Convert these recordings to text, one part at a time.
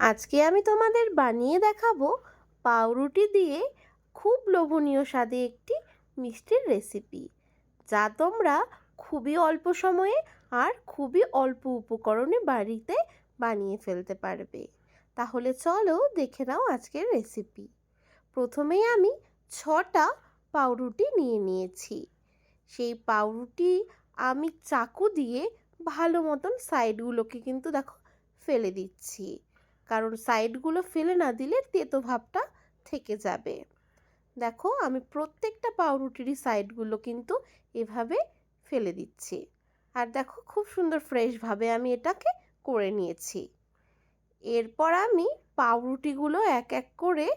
আজকে আমি তোমাদের বানিয়ে দেখাবো পাউরুটি দিয়ে খুব লোভনীয় স্বাদে একটি মিষ্টির রেসিপি যা তোমরা খুবই অল্প সময়ে আর খুবই অল্প উপকরণে বাড়িতে বানিয়ে ফেলতে পারবে। তাহলে চলো দেখে নাও আজকের রেসিপি প্রথমেই আমি ছটা পাউরুটি নিয়ে নিয়েছি। সেই পাউরুটি আমি চাকু দিয়ে ভালো মতন সাইডগুলোকে কিন্তু দেখো ফেলে দিচ্ছি। কারণ সাইডগুলো ফেলে না দিলে তেতো ভাবটা থেকে যাবে। দেখো, আমি প্রত্যেকটা পাউরুটিরই সাইডগুলো কিন্তু এভাবে ফেলে দিচ্ছি। আর দেখো, খুব সুন্দর ফ্রেশভাবে আমি এটাকে করে নিয়েছি। এরপর আমি পাউরুটিগুলো এক এক করে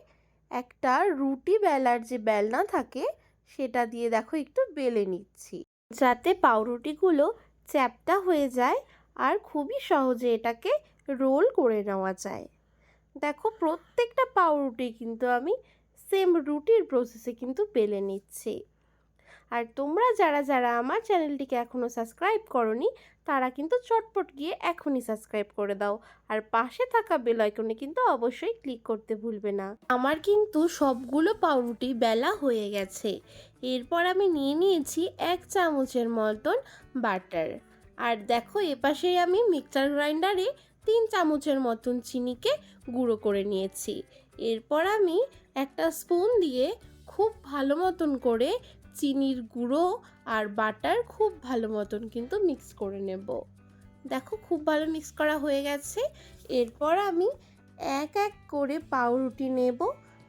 একটা রুটি বেলার যে বেলনা থাকে, সেটা দিয়ে দেখো একটু বেলে নিচ্ছি। যাতে পাউরুটিগুলো চ্যাপটা হয়ে যায় আর খুবই সহজে এটাকে রোল করে নেওয়া যায়। দেখো প্রত্যেকটা পাউরুটি কিন্তু আমি সেম রুটির প্রসেসে কিন্তু বেলে নিচ্ছি। আর তোমরা যারা যারা আমার চ্যানেলটিকে এখনও সাবস্ক্রাইব করনি, তারা কিন্তু চটপট গিয়ে এখনই সাবস্ক্রাইব করে দাও। আর পাশে থাকা বেল আইকনে কিন্তু অবশ্যই ক্লিক করতে ভুলবে না। আমার কিন্তু সবগুলো পাউরুটি বেলা হয়ে গেছে। এরপর আমি নিয়ে নিয়েছি এক চামচের মতন বাটার আর দেখো এপাশে আমি মিক্সার গ্রাইন্ডারে তিন চামচের মতন চিনিকে গুঁড়ো করে নিয়েছি। এরপর আমি একটা স্পুন দিয়ে খুব ভালো মতন করে চিনির গুঁড়ো আর বাটার খুব ভালো মতন কিন্তু মিক্স করে নেব। দেখো খুব ভালো মিক্স করা হয়ে গেছে। এরপর আমি এক এক করে পাউরুটি নেব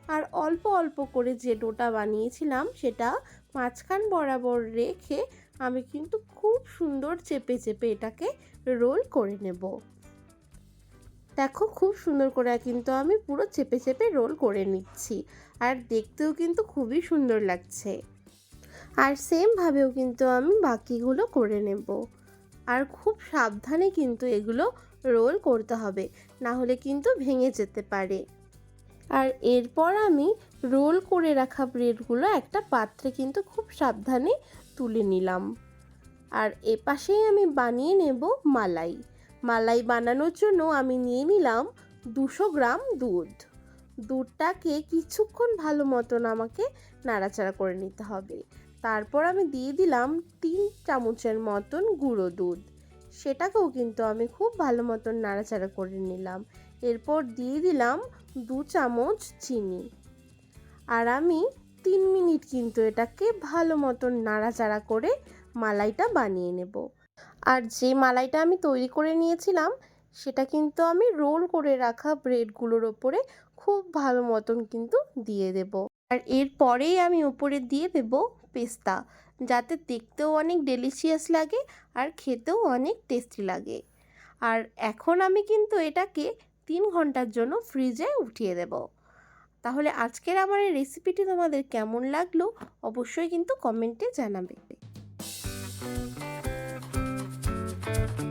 আর অল্প অল্প করে যে ডোটা বানিয়েছিলাম সেটা মাঝখান বরাবর রেখে আমি কিন্তু খুব সুন্দর চেপে চেপে এটাকে রোল করে নেব। দেখো খুব সুন্দর করে কিন্তু আমি পুরো চেপে চেপে রোল করে নিচ্ছি। আর দেখতেও কিন্তু খুবই সুন্দর লাগছে। আর সেমভাবেও কিন্তু আমি বাকিগুলো করে নেব। আর খুব সাবধানে কিন্তু এগুলো রোল করতে হবে, না হলে কিন্তু ভেঙে যেতে পারে। আর এরপর আমি রোল করে রাখা ব্রেডগুলো একটা পাত্রে কিন্তু খুব সাবধানে তুলে নিলাম। আর এপাশেই আমি বানিয়ে নেব মালাই। মালাই বানানোর জন্য আমি নিয়ে নিলাম দুশো গ্রাম দুধ। দুধটাকে কিছুক্ষণ ভালো মতন আমাকে নাড়াচাড়া করে নিতে হবে। তারপর আমি দিয়ে দিলাম তিন চামচের মতন গুঁড়ো দুধ। সেটাকেও কিন্তু আমি খুব ভালো মতন নাড়াচাড়া করে নিলাম। এরপর দিয়ে দিলাম দু চামচ চিনি। আর আমি তিন মিনিট কিন্তু এটাকে ভালো মতন নাড়াচাড়া করে মালাইটা বানিয়ে নেব। আর যে মালাইটা আমি তৈরি করে নিয়েছিলাম, সেটা কিন্তু আমি রোল করে রাখা ব্রেডগুলোর ওপরে খুব ভালো মতন কিন্তু দিয়ে দেব। আর এরপরেই আমি উপরে দিয়ে দেব পেস্তা, যাতে দেখতেও অনেক ডেলিশিয়াস লাগে আর খেতেও অনেক টেস্টি লাগে। আর এখন আমি কিন্তু এটাকে তিন ঘণ্টার জন্য ফ্রিজে উঠিয়ে দেব। তাহলে আজকের আমার এই রেসিপিটি তোমাদের কেমন লাগল, অবশ্যই কিন্তু কমেন্টে জানাবে। Thank you.